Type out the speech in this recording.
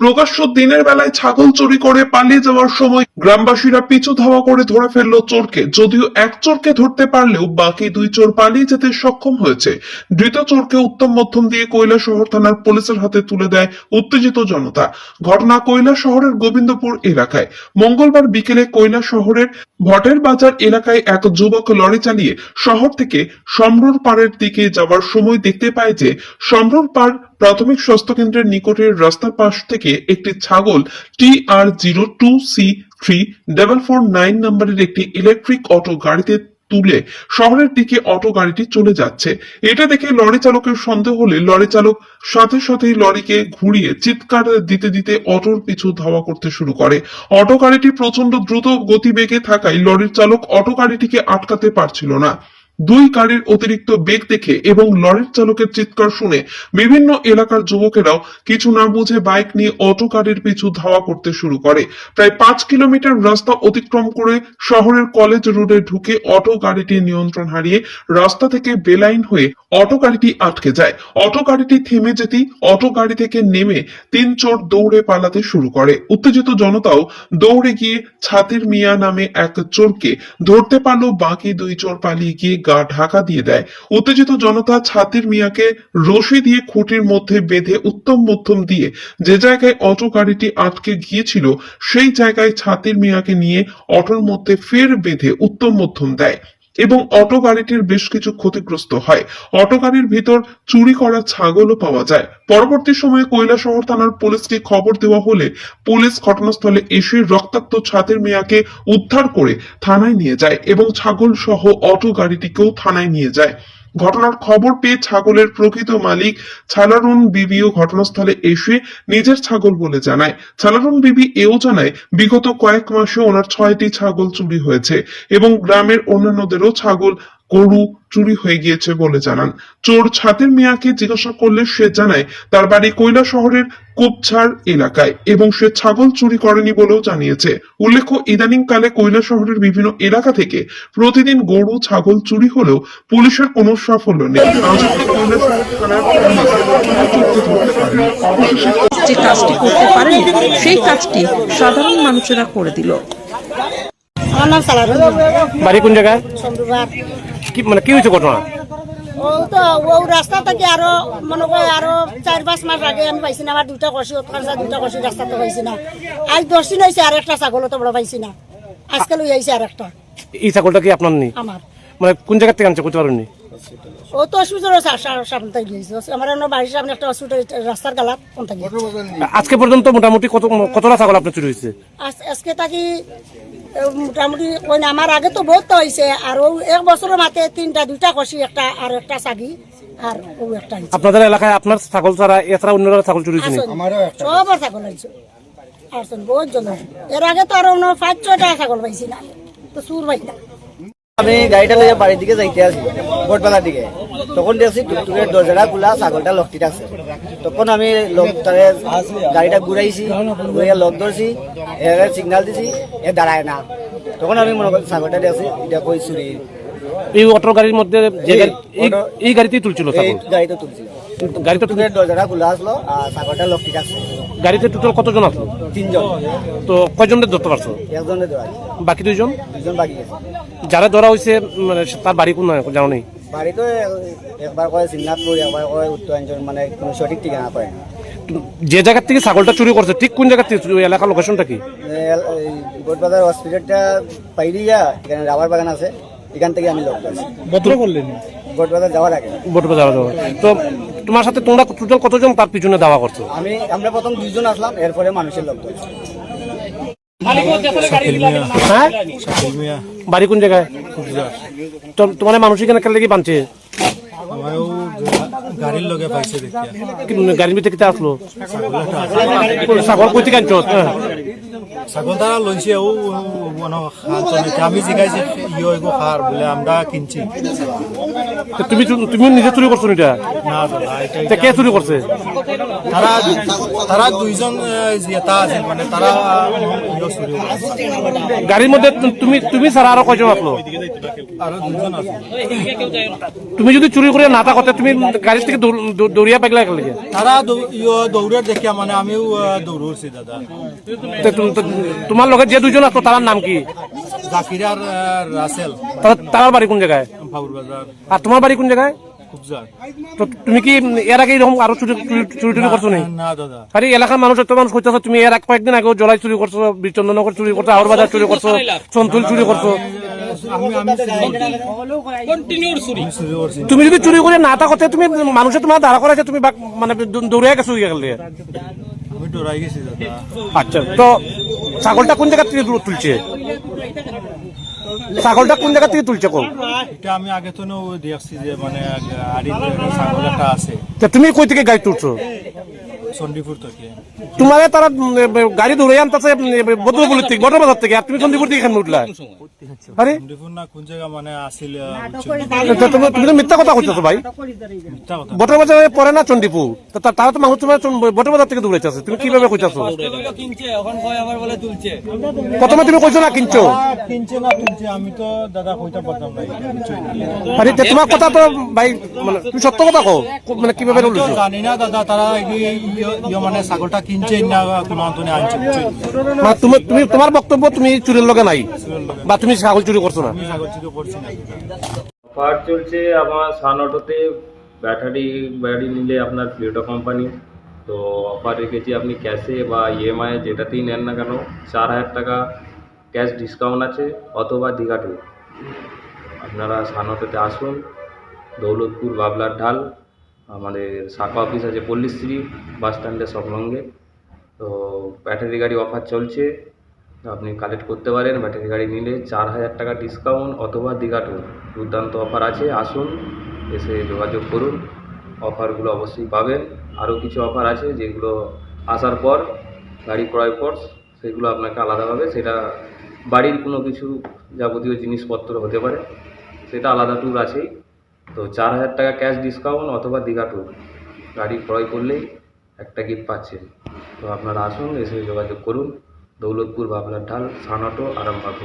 প্রকাশ্য দিনের বেলায় ছাগল চুরি করে পালিয়ে যাওয়ার সময় গ্রামবাসীরা পিছু ধাওয়া করে ধরে ফেলল চোরকে। যদিও এক চোরকে ধরতে পারলেও বাকি দুই চোর পালিয়ে যেতে সক্ষম হয়েছে। ধৃত চোরকে উত্তম মধ্যম দিয়ে কৈলা শহর থানার পুলিশের হাতে তুলে দেয় উত্তেজিত জনতা। ঘটনা কৈলা শহরের গোবিন্দপুর এলাকায়। মঙ্গলবার বিকেলে কৈলা শহরের ভটের বাজার এলাকায় এক যুবক লরি চালিয়ে শহর থেকে সম্রুর পাড়ের দিকে যাওয়ার সময় দেখতে পায় যে, সম্রুর পাড় প্রাথমিক স্বাস্থ্য কেন্দ্রের নিকটের রাস্তার পাশ থেকে একটি ছাগল টি আর zero two C three double four nine নম্বরের একটি ইলেকট্রিক অটো গাড়িতে তুলে শহরের দিকে অটো গাড়িটি চলে যাচ্ছে। এটা দেখে লরি চালকের সন্দেহ হলে লরি চালক সাথে সাথেই লরিকে ঘুরিয়ে চিৎকার দিতে দিতে অটোর পিছু ধাওয়া করতে শুরু করে। অটো গাড়িটি প্রচণ্ড দ্রুত গতিবেগে থাকায় লরির চালক অটো গাড়িটিকে আটকাতে পারছিল না। দুই গাড়ির অতিরিক্ত বেগ দেখে এবং লরির চালকের চিৎকার শুনে বিভিন্ন এলাকার যুবকেরাও কিছু না বুঝে বাইক নিয়ে অটো গাড়ির পিছু ধাওয়া করতে শুরু করে। প্রায় পাঁচ কিলোমিটার রাস্তা অতিক্রম করে শহরের কলেজ রোডে ঢুকে অটো গাড়িটি নিয়ন্ত্রণ হারিয়ে রাস্তা থেকে বেলাইন হয়ে অটো গাড়িটি আটকে যায়। অটো গাড়িটি থেমে যেতেই অটো গাড়ি থেকে নেমে তিন চোর দৌড়ে পালাতে শুরু করে। উত্তেজিত জনতাও দৌড়ে গিয়ে ছাতির মিয়া নামে এক চোরকে ধরতে পারল। বাকি দুই চোর পালিয়ে গিয়ে গা ঢাকা দিয়ে দেয়। উত্তেজিত জনতা ছাতির মিয়াকে রশি দিয়ে খুঁটির মধ্যে বেঁধে উত্তম মধ্যম দিয়ে যে জায়গায় অটো গাড়িটি আটকে গিয়েছিল, সেই জায়গায় ছাতির মিয়াকে নিয়ে অটোর মধ্যে ফের বেঁধে উত্তম মধ্যম দেয়। এবং অটো গাড়িটির বেশ কিছু ক্ষতিগ্রস্ত হয়। অটো গাড়ির ভিতর চুরি করা ছাগলও পাওয়া যায়। পরবর্তী সময়ে কৈলাসহর থানার পুলিশকে খবর দেওয়া হলে পুলিশ ঘটনাস্থলে এসে রক্তাক্ত ছাতের মেয়াকে উদ্ধার করে থানায় নিয়ে যায় এবং ছাগল সহ অটো গাড়িটিকেও থানায় নিয়ে যায়। ঘটনার খবর পেয়ে ছাগলের প্রকৃত মালিক ছালারুন বিবিও ঘটনাস্থলে এসে নিজের ছাগল বলে জানায়। ছালারুন বিবি এও জানায়, বিগত কয়েক মাসে ওনার ছয়টি ছাগল চুরি হয়েছে এবং গ্রামের অন্যান্যদেরও ছাগল গরু চুরি হয়ে গিয়েছে বলে জানান। চোর ছাতের মিয়াকে জিজ্ঞাসা করলে সে জানায় তার বাড়ি কৈলা শহরের কুপছাড় এলাকায় এবং সে ছাগল চুরি করেনি বলেও জানিয়েছে। উল্লেখ্য ইদানিং কালে কৈলা শহরের বিভিন্ন এলাকা থেকে প্রতিদিন গরু ছাগল চুরি হলেও পুলিশের কোনো সাফল্য নেই। যে কাজটি করতে পারেন সেই কাজটি সাধারণ মানুষেরা করে দিল। আমার নাম বাড়ি কোন জায়গায়? কি মানে কি হয়েছে ঘটনা? ও তো ও রাস্তা থেকে আরও মনে করে আরও চার পাঁচ মাস আগে আমি পাইছি না আমার দুটা কষি দুটা কষি রাস্তাতে পাইছি না। আজ দশ দিন হয়েছে আর একটা ছাগল তো বড় পাইছি না। আজকে লই আইছে আর একটা। এই ছাগলটা কি আপনার নেই আমার মানে কোন জায়গা থেকে আনছে করতে পারেননি ও তো হসপিটাল সামনে থেকে গিয়েছে আমার অন্য বাড়ির সামনে একটা হসপিটাল রাস্তার গালাত কোন থেকে আজকে পর্যন্ত মোটামুটি কত কতটা ছাগল আপনার চুরি হয়েছে আজ- আজকে এ, মোটামুটি ওই না, আমার আগে তো বহুত হয়েছে আর ও এক বছরের মাথায় তিনটা দুইটা কষি একটা আর একটা ছাগি আর ও একটা। আপনাদের এলাকায় আপনার ছাগল ছাড়া এছাড়া অন্যরা ছাগল চুরি সবার ছাগল হয়েছে আসুন বহুত জন এর আগে তো আরও অন্য পাঁচ ছয়টা ছাগল পাইছি না তো সুর পাই না। আমি গাড়িটা লইয়া বাড়ির দিকে যাইতে আছি গোটবেলার দিকে। তখন দেখছি টুকটুকের দরজাটা খোলা ছাগলটা লকটিতে আছে। তখন আমি লক তারে গাড়িটা ঘুরাইছি ঘুরাইয়া লক ধরছি এর সিগনাল দিছি এ দাঁড়ায় না। তখন আমি মনে করি ছাগলটা দেখছি এটা কই চুরি এই অটো গাড়ির মধ্যে যে এই- গাড়িতেই তুলছিল ছাগল? গাড়িটা তুলছি। গাড়িতে টুকটুকের দরজাটা খোলা আসলো আর ছাগলটা আছে। গাড়িতে টোটাল কতজন আসলো তিনজন। তো কয়জনের ধরতে পারছ? একজনের বাকি দুইজন? দুজন বাকি যারা ধরা হয়েছে মানে তার বাড়ি কোন জানো নেই? বাড়ি তো একবার কয় সিংনাথপুর একবার কয় উত্তরাঞ্চল মানে কোনো সঠিক ঠিকানা পায় না। যে জায়গার থেকে ছাগলটা চুরি করছে ঠিক কোন জায়গা থেকে এলাকার লোকেশনটা কি? গোটবাজার হসপিটালটা পাইরিয়া এখানে রাবার বাগান আছে এখান থেকে আমি লোক ভদ্র করলেন গোটবাজার যাওয়ার আগে। বটবে যাওয়া যাওয়া তো তোমার সাথে তোমরা টোটাল কতজন তার পিছনে দাওয়া করছ আমি আমরা প্রথম দুইজন আসলাম এরপরে মানুষের লোক হ্যাঁ? বাড়ি কোন জায়গায়? তো তোমার মানুষ এখানে কেন লেগে বানছে আমারও গাড়ির লগে পাইছে গাড়ির ভিতরে কিতা আসলো? ছাগল কই থেকে আনছো হ্যাঁ। ছাগল তারা লইছে ও আমি জিগাইছি ইয়ে এগো খার বলে আমরা কিনছি। তো তুমি তুমি নিজে চুরি করছ এটা না কে চুরি করছে? তারা তারা দুইজন আহ, জেতা আছে মানে তারা ইয়ে। গাড়ির মধ্যে তুমি তুমি ছাড়া আরও কয়জন আছে। তুমি যদি চুরি করে না থাকতে তুমি গাড়ি থেকে দৌড়- দৌড়- দৌড়িয়া পাইলে একেলগে তারা ইয়ে দৌড়ে দেখিয়া মানে আমিও দৌড়ছি দাদা। তোমার লগে যে দুজন আসলো তার নাম কি? জাকির আর রাসেল। তার বাড়ি কোন জায়গায়? আর তোমার বাড়ি কোন জায়গায়? তো তুমি কি এর আগে এরকম আরও চুরি চুরি- টুরি করছ নি না? দাদা। আরে এলাকার মানুষ একটা মানুষ কইতেছো তুমি এর কয়েকদিন আগেও জলাই চুরি করছ বিচন্দনগর চুরি করছ আউর বাজার চুরি করছ সন্তুল চুরি করছ আমি আমি চুরি করছি তুমি যদি চুরি করে না থাকতে তুমি মানুষে তোমার দাঁড়া করাইছে তুমি বাক- মানে দৌ- দৌড়িয়া গেছো গেলে আচ্ছা তো ছাগলটা কোন জায়গা থেকে দূর তুলছে? ছাগলটা কোন জায়গা থেকে তুলছে কোন এটা আমি আগে তো দেখছি যে মানে আড়ি ছাগল একটা আছে। তা তুমি কই থেকে গাড়ি তুলছো? থেকে। তোমারে তারা গাড়ি ধরে আনতেছে বদরপুর থেকে বদরবাজার থেকে আর তুমি চন্দ্রপুর থেকে এখানে উঠলা। আরে চণ্ডীপুর না কোন জায়গা মানে আসিল তুমি তো মিথ্যা কথা কইতেছো ভাই। বটরবাজারে পরে না? চন্ডীপুর তারা তো মানুষ তোমার বটরবাজার থেকে দৌড়াইতেছে তুমি কীভাবে কইতাছো প্রথমে তুমি কইছো না কিনছো কিনছে না কিনছে আমি তো দাদা কইতে পারতাম না কিছুই আরে তে তোমার কথা তো ভাই মানে তুমি সত্য কথা কও। মানে কীভাবে বলছো জানি না দাদা তারা ইয়ে মানে ছাগলটা না কোনো তুমি তুমি তোমার বক্তব্য তুমি চুরির লগে নাই বা তুমি ছাগল চুরি করছ না? আমি ছাগল চুরি করছি না। অফার চলছে আমার সান অটোতে ব্যাটারি গাড়ি নিলে আপনার প্লেটো কোম্পানি তো অফার রেখেছি আপনি ক্যাশে বা ইএমআই যেটাতেই নেন না কেন চার হাজার টাকা ক্যাশ ডিসকাউন্ট আছে অথবা দীঘা টু আপনারা সান অটোতে আসুন দৌলতপুর বাবলার ঢাল। আমাদের শাখা অফিস আছে পল্লীশ্রী বাস স্ট্যান্ডের সংলগ্নে তো ব্যাটারি গাড়ি অফার চলছে। আপনি কালেক্ট করতে পারেন ব্যাটারি গাড়ি নিলে চার হাজার টাকা ডিসকাউন্ট অথবা দীঘা ট্যুর দুর্দান্ত অফার আছে, আসুন, এসে যোগাযোগ করুন। অফারগুলো অবশ্যই পাবেন। আরও কিছু অফার আছে যেগুলো আসার পর, গাড়ি ক্রয় পর, সেগুলো আপনাকে আলাদাভাবে সেটা বাড়ির কোনো কিছু যাবতীয় জিনিসপত্র হতে পারে। সেটা আলাদা ট্যুর আছেই। তো চার হাজার টাকা ক্যাশ ডিসকাউন্ট অথবা দীঘা ট্যুর গাড়ি ক্রয় করলেই একটা গিফট পাচ্ছেন। তো আপনারা আসুন, এসে যোগাযোগ করুন। দৌলতপুর বাবলার ঢাল সানাটো আরামবাগ